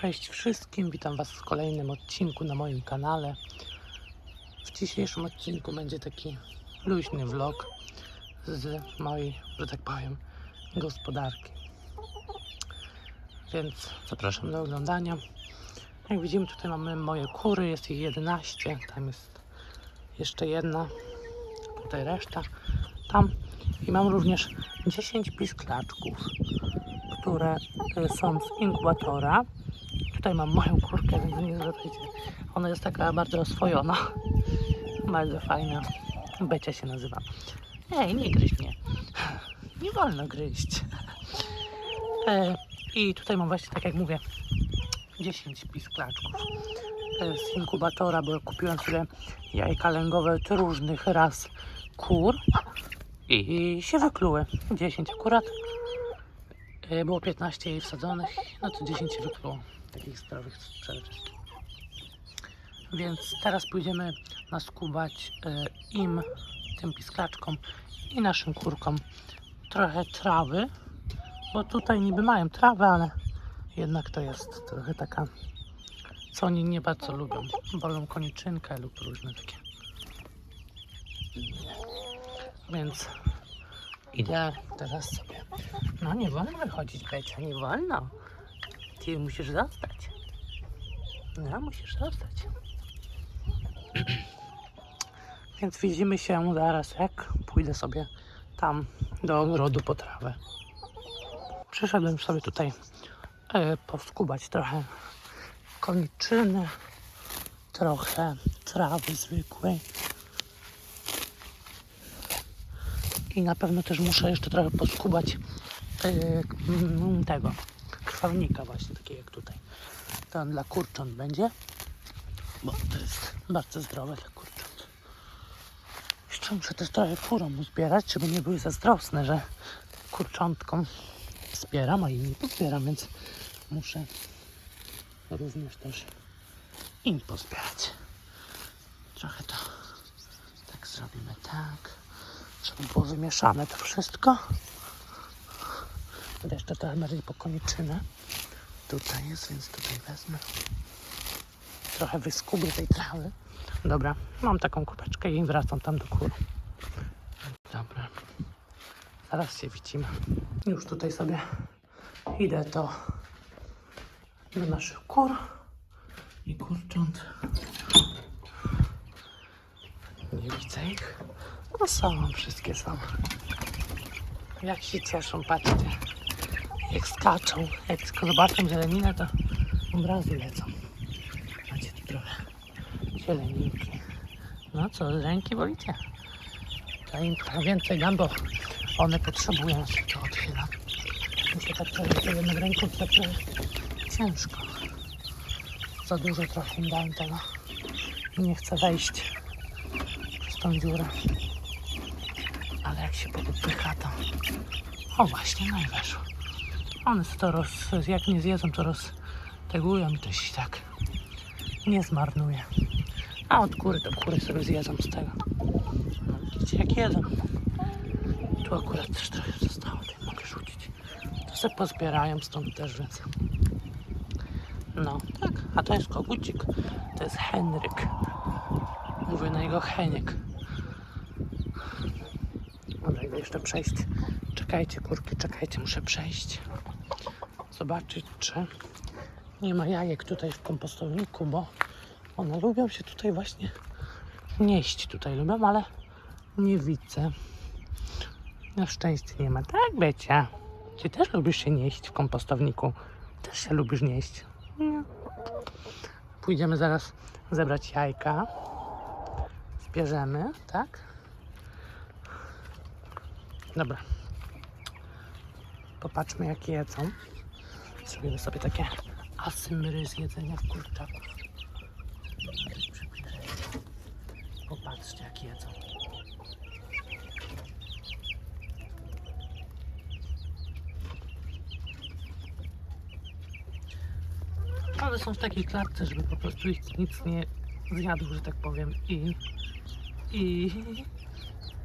Cześć wszystkim, witam Was w kolejnym odcinku na moim kanale. W dzisiejszym odcinku będzie taki luźny vlog z mojej, że tak powiem, gospodarki. Więc zapraszam do oglądania. Jak widzimy, tutaj mamy moje kury, jest ich 11, tam jest jeszcze jedna, tutaj reszta, tam. I mam również 10 pisklaczków, które y, są z inkubatora. Tutaj mam moją kurkę, więc nie zwracajcie. Ona jest taka bardzo oswojona. Bardzo fajna. Becia się nazywa. Ej, nie gryź mnie. Nie wolno gryźć. E, I tutaj mam właśnie, tak jak mówię, 10 pisklaczków e, z inkubatora, bo kupiłem sobie jajka lęgowe różnych ras kur i się wykluły. 10 akurat. E, Było 15 jej wsadzonych, no to 10 się wykluło. Takich zdrowych przede. Więc teraz pójdziemy naskubać e, im, tym pisklaczkom i naszym kurkom trochę trawy, bo tutaj niby mają trawę, ale jednak to jest trochę taka, co oni nie bardzo lubią. Wolą koniczynkę lub różne takie. Więc idę teraz sobie. No nie wolno wychodzić, Becia, nie wolno. Ty musisz zostać. No, musisz zostać. Więc widzimy się zaraz, jak pójdę sobie tam do ogrodu po trawę. Przyszedłem sobie tutaj e, poskubać trochę koniczyny, trochę trawy zwykłej. I na pewno też muszę jeszcze trochę poskubać mm, tego krwawnika właśnie, takiego jak tutaj. To dla kurcząt będzie, bo to jest bardzo zdrowe dla kurcząt. Jeszcze muszę też trochę kurom uzbierać, żeby nie były zazdrosne, że kurczątkom zbieram, a inni pozbieram, więc muszę również też im pozbierać. Trochę to tak zrobimy tak, żeby było wymieszane to wszystko. Jeszcze trochę bardziej po koniczynę. Tutaj jest, więc tutaj wezmę. Trochę wyskubię tej trawy. Dobra, mam taką kubeczkę i wracam tam do kur. Dobra. Zaraz się widzimy. Już tutaj sobie idę to do naszych kur i kurcząt. Nie widzę ich. No są, wszystkie są. Jak się cieszą, patrzcie. Jak skaczą. Jak tylko zobaczą zieleninę, to obrazy lecą. Macie tu trochę zieleninki. No co, ręki wolicie? To im trochę więcej dam, bo one potrzebują się to otwiera. Muszę tak to jedną ręką, to tak trochę ciężko. Za dużo trochę im dałem tego. Nie chcę wejść tą dziurę. Ale jak się popycha, to... O właśnie, no i weszło. One to roz... jak nie zjedzą, to roztegują i to się tak nie zmarnuje. A od kury to kury sobie zjedzą z tego. No, widzicie jak jedzą. Tu akurat też trochę zostało, to mogę rzucić. To sobie pozbierają stąd też, więc... No, tak. A to jest kogucik. To jest Henryk. Jego Heniek. Dobra, idę jeszcze przejść. Czekajcie, kurki, czekajcie, muszę przejść. Zobaczyć, czy nie ma jajek tutaj w kompostowniku, bo one lubią się tutaj właśnie nieść. Tutaj lubią, ale nie widzę. Na szczęście nie ma. Tak, Becia. Ty też lubisz się nieść w kompostowniku. Też się lubisz nieść. Nie. Pójdziemy zaraz zebrać jajka. Zbierzemy, tak? Dobra. Popatrzmy, jak jedzą. Zrobimy sobie takie asymry z jedzenia kurczaków. Popatrzcie, jak jedzą. One są w takiej klatce, żeby po prostu ich nic nie zjadł, że tak powiem. I, i,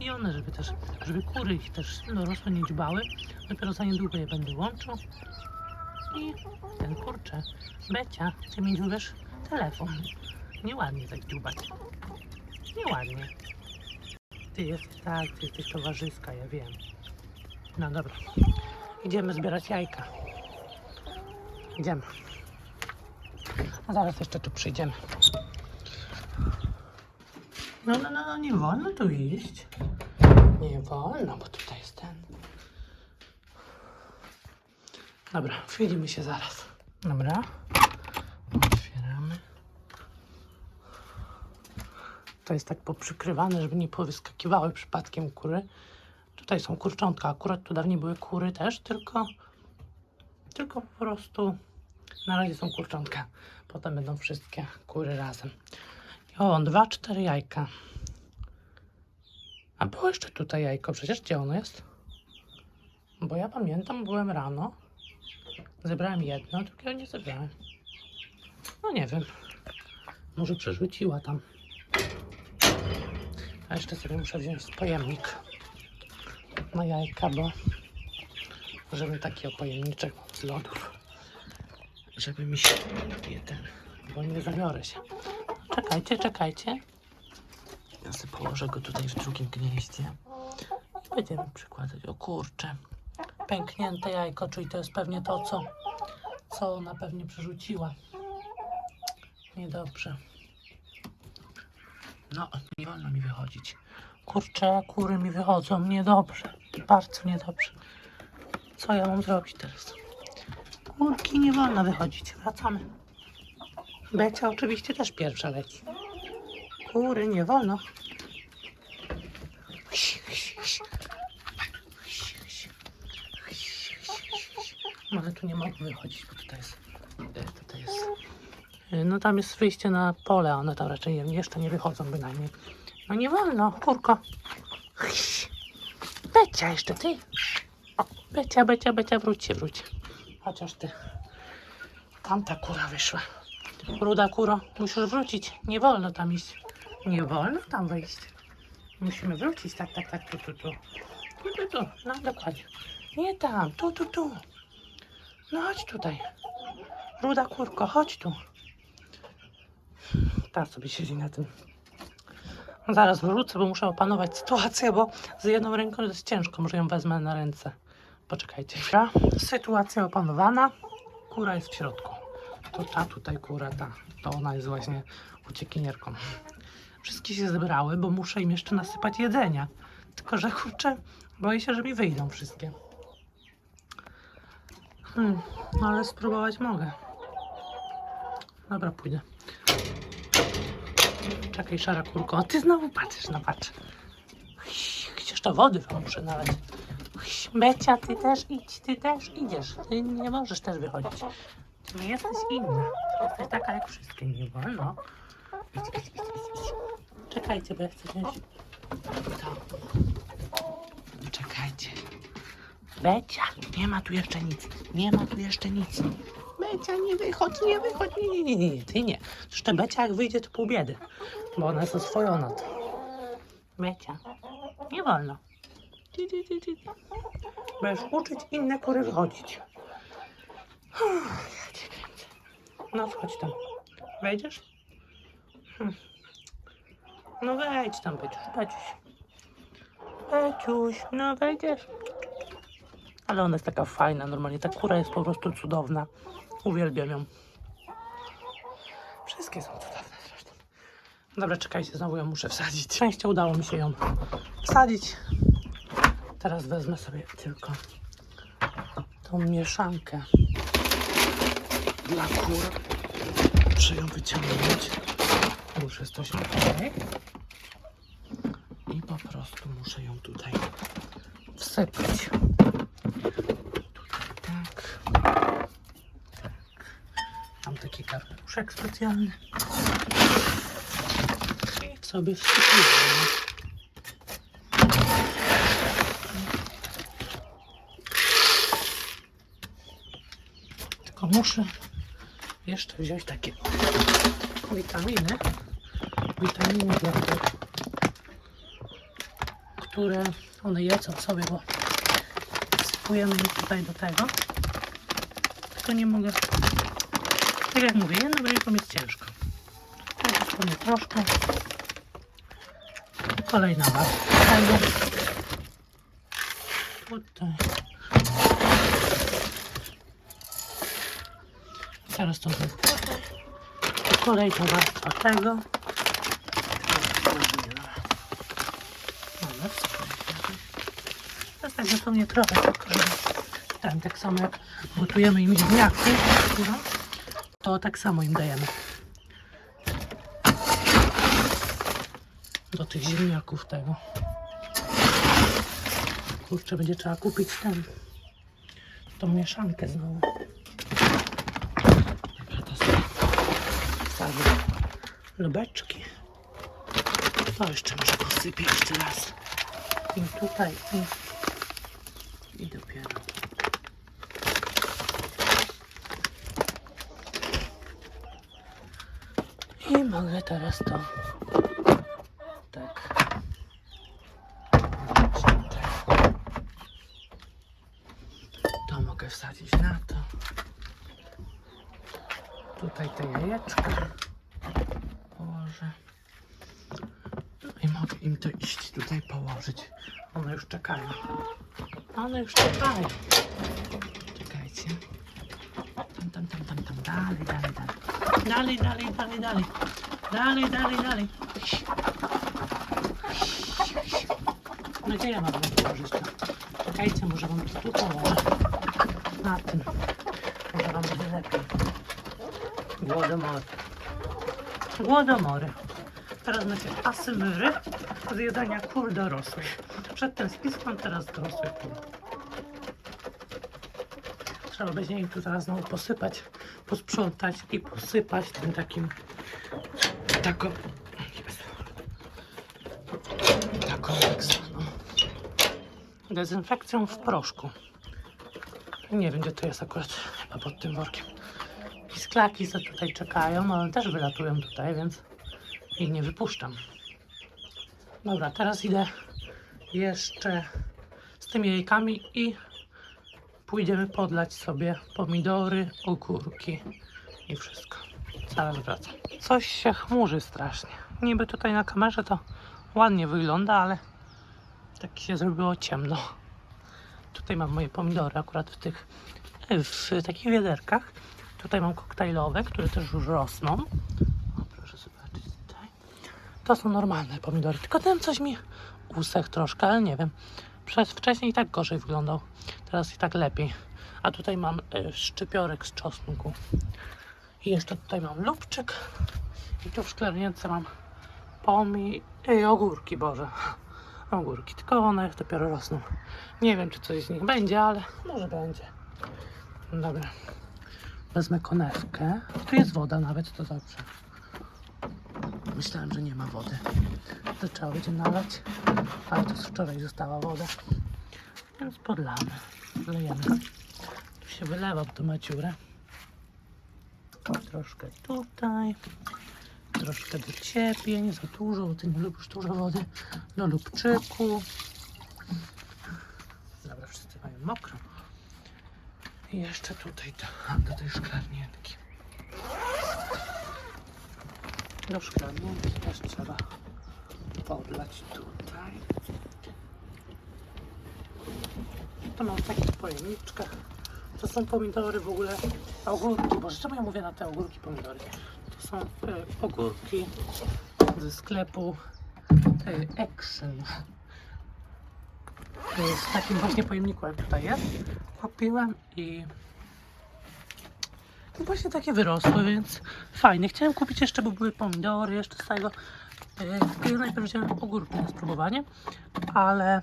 i one, żeby też, żeby kury ich też dorosłe nie dbały. Dopiero za niedługo je będę łączył. I ten kurczę Becia, ty mi dziubiesz telefon. Nieładnie tak dziubać. Nieładnie. Ty jesteś tak, ty jesteś towarzyska, ja wiem. No dobra. Idziemy zbierać jajka. Idziemy. A zaraz jeszcze tu przyjdziemy. No, no, no, no, nie wolno tu iść. Nie wolno, bo tutaj jest ten. Dobra, widzimy się zaraz. Dobra. Otwieramy. To jest tak poprzykrywane, żeby nie powyskakiwały przypadkiem kury. Tutaj są kurczątka. Akurat tu dawniej były kury też, tylko tylko po prostu na razie są kurczątka. Potem będą wszystkie kury razem. O, dwa, cztery jajka. A było jeszcze tutaj jajko. Przecież gdzie ono jest? Bo ja pamiętam, byłem rano. Zebrałem jedno, drugiego nie zebrałem. No nie wiem. Może przerzuciła tam. A jeszcze sobie muszę wziąć pojemnik na jajka, bo żeby taki opojemniczek z lodów. Żeby mi się ten, bo nie zabiorę się. Czekajcie, czekajcie. Ja sobie położę go tutaj w drugim gnieździe. I będziemy przykładać. O kurcze. Pęknięte jajko, czyli to jest pewnie to, co, co ona pewnie przerzuciła. Niedobrze. No, nie wolno mi wychodzić. Kurczę, kury mi wychodzą. Niedobrze. Bardzo niedobrze. Co ja mam zrobić teraz? Kurki nie wolno wychodzić. Wracamy. Becia oczywiście też pierwsza leci. Kury nie wolno. Ale tu nie mogę wychodzić, bo tutaj jest. Tutaj jest. No tam jest wyjście na pole, one tam raczej jeszcze nie wychodzą bynajmniej. No nie wolno, kurko. Becia jeszcze ty. O, Becia, Becia, Becia, wróć się, wróć. Chociaż ty. Tamta kura wyszła. Ruda kuro, musisz wrócić. Nie wolno tam iść. Nie wolno tam wejść. Musimy wrócić. Tak, tak, tak, tu, tu, tu. Tu, tu, tu. No, dokładnie. Nie tam, tu, tu, tu. No chodź tutaj. Ruda kurko, chodź tu. Tam sobie siedzi na tym. Zaraz wrócę, bo muszę opanować sytuację, bo z jedną ręką jest ciężko. Może ją wezmę na ręce. Poczekajcie. Sytuacja opanowana. Kura jest w środku. To ta tutaj kura, ta. To ona jest właśnie uciekinierką. Wszystkie się zebrały, bo muszę im jeszcze nasypać jedzenia. Tylko, że kurczę, boję się, że mi wyjdą wszystkie. Hmm, no ale spróbować mogę. Dobra, pójdę. Czekaj, szara kurko. A ty znowu patrzysz, no patrz. Chociaż to wody wam muszę nalać. Becia, ty też idź, ty też idziesz. Ty nie możesz też wychodzić. Nie jesteś inna. Jesteś taka jak wszystkie. Nie wolno. Czekajcie, bo ja chcę wziąć to. Czekajcie. Becia, nie ma tu jeszcze nic. Nie ma tu jeszcze nic. Becia, nie wychodź, nie wychodź. Nie, nie, nie, nie, ty nie. Zresztą Becia jak wyjdzie, to pół biedy. Bo ona jest oswojona. To. Becia, nie wolno. Będziesz uczyć inne kury wychodzić. No wchodź tam. Wejdziesz? Hm. No wejdź tam, Beciuś, Beciuś. Beciuś, no wejdziesz. Ale ona jest taka fajna, normalnie. Ta kura jest po prostu cudowna. Uwielbiam ją. Wszystkie są cudowne zresztą. Dobra, czekajcie, znowu ją muszę wsadzić. Szczęście udało mi się ją wsadzić. Teraz wezmę sobie tylko tą mieszankę dla kur. Muszę ją wyciągnąć. Jest coś ok. I po prostu muszę ją tutaj wsypać. Tutaj tak. Tak. Mam taki garnuszek specjalny. I sobie wsypuję. Muszę jeszcze wziąć takie witaminy. Witaminy dla tych, które one jedzą sobie, bo wsypujemy je tutaj do tego. Tylko nie mogę. Tak jak mówię, jedną ręką jest ciężko. Tak, dosłownie troszkę. Kolejna warstwa. Tutaj. Teraz to. Kolejna warstwa tego. Dobra, spokojnie. To tak dosłownie trochę, tylko tam tak samo jak gotujemy im ziemniaki, to tak samo im dajemy. Do tych ziemniaków tego. Kurczę, będzie trzeba kupić ten, tą mieszankę znowu. Dobra, to sobie wsadzę lubeczki. O, jeszcze może posypię jeszcze raz. I tutaj, i, i dopiero. I mogę teraz to tak. To mogę wsadzić na to. Tutaj te jajeczka położę. I mogę im to iść tutaj położyć. One już czekają. One już czekają. Czekajcie. Tam, tam, tam, tam, tam. Dalej, dalej, dalej. Dalej, dalej, dalej, dalej. Dalej, dalej, dalej. No gdzie ja mam położyć to? Czekajcie, może wam to tu położę. Na tym. Może wam będzie lepiej. Głodomory. Głodomory. Teraz macie asymery z jedzenia kur dorosłych. Przedtem spisłam, teraz dorosłych kur. Trzeba będzie im tu zaraz znowu posypać, posprzątać i posypać tym takim taką taką jak zwaną dezynfekcją w proszku. Nie wiem gdzie to jest akurat, chyba pod tym workiem. Pisklaki co tutaj czekają, one też wylatują tutaj, więc ich nie wypuszczam. Dobra, teraz idę jeszcze z tymi jajkami i pójdziemy podlać sobie pomidory, ogórki i wszystko. Zaraz wracam. Coś się chmurzy strasznie. Niby tutaj na kamerze to ładnie wygląda, ale tak się zrobiło ciemno. Tutaj mam moje pomidory akurat w tych w takich wiaderkach. Tutaj mam koktajlowe, które też już rosną. O, proszę zobaczyć tutaj. To są normalne pomidory, tylko ten coś mi usechł troszkę, ale nie wiem. Przez wcześniej i tak gorzej wyglądał. Teraz i tak lepiej. A tutaj mam y, szczypiorek z czosnku. I jeszcze tutaj mam lubczyk. I tu w szklarnience mam pomi... Ej, ogórki, Boże. Ogórki, tylko one dopiero rosną. Nie wiem, czy coś z nich będzie, ale może będzie. Dobra. Wezmę konewkę. Tu jest woda nawet, to dobrze. Myślałem, że nie ma wody. To trzeba będzie nalać. Ale to z wczoraj została woda. Więc podlamy. Wlejemy. Tu się wylewa w tą maciurę. Troszkę tutaj. Troszkę do ciebie, nie za dużo, bo ty nie lubisz dużo wody. Do lubczyku. Dobra, wszyscy mają mokro. I jeszcze tutaj do, do tej szklarnienki. Do szklarnienki też trzeba podlać tutaj. To mam w takich pojemniczkach. To są pomidory w ogóle, ogórki, boże, czemu ja mówię na te ogórki pomidory? To są e, ogórki ze sklepu e, Action. Jest w takim właśnie pojemniku, jak tutaj jest. Kupiłem i to właśnie takie wyrosły, więc fajnie. Chciałem kupić jeszcze, bo były pomidory jeszcze z tego. Yy, najpierw wziąłem ogórki na spróbowanie, ale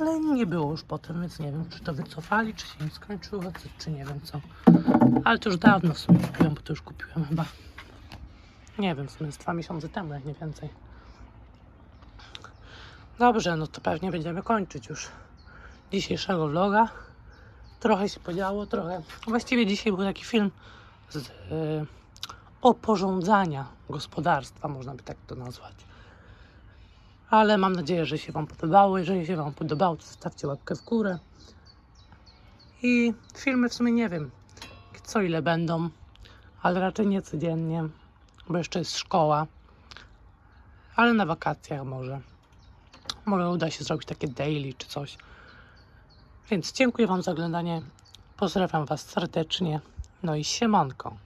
ale nie było już potem, więc nie wiem, czy to wycofali, czy się nie skończyło, czy, czy nie wiem co. Ale to już dawno w sumie kupiłem, bo to już kupiłem chyba. Nie wiem, w sumie z dwa miesiące temu, jak nie więcej. Dobrze, no to pewnie będziemy kończyć już dzisiejszego vloga. Trochę się podziało, trochę. Właściwie dzisiaj był taki film z y, oporządzania gospodarstwa, można by tak to nazwać. Ale mam nadzieję, że się Wam podobało. Jeżeli się Wam podobało, to zostawcie łapkę w górę. I filmy w sumie nie wiem, co ile będą, ale raczej nie codziennie, bo jeszcze jest szkoła. Ale na wakacjach może. Może uda się zrobić takie daily czy coś. Więc dziękuję Wam za oglądanie. Pozdrawiam Was serdecznie. No i siemanko.